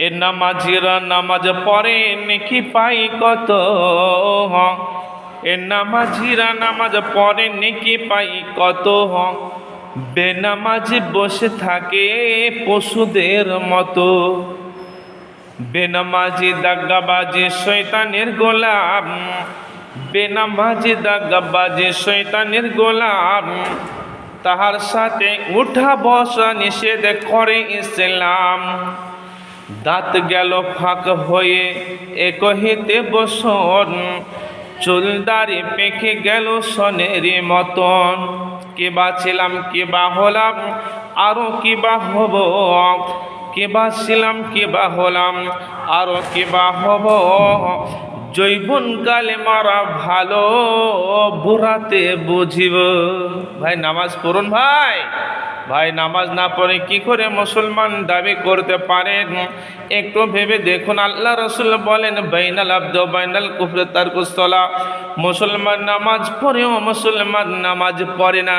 এ নামাজিরা নামাজ পড়ে নেকি পাই কত? এ নামাজিরা নামাজ পড়ে নেকি পাই কত? বেনামাজি বসে থাকে পশুদের মতো। বেনামাজি দাগ্গাবাজি শয়তানের গোলাম। বেনামাজি দাগ্গাবাজি শয়তানের গোলাম। তাহার সাথে উঠা বসা নিষেধ করে ইসলাম। দাঁত গেল ফাঁক হয়ে এক হিতে বসন, চুলদারি পেকে গেল সনের মতন। কেবা ছিলাম, কেবা হলাম, আরও কিবা হব, কেবা ছিলাম, কেবা হলাম, আরও কেবা হব। জৈবন কালে মারা ভালো, বুড়াতে বুঝিব। ভাই, নামাজ পড়ুন ভাই। ভাই, নামাজ না পড়ে কি করে মুসলমান দাবি করতে পারেন? একটু ভেবে দেখুন, আল্লাহ রসুল বলেন, বাইনাল আব্দ বাইনাল কুফরে তার কুস্তলা মুসলমান নামাজ পড়েও মুসলমান নামাজ পড়ে না।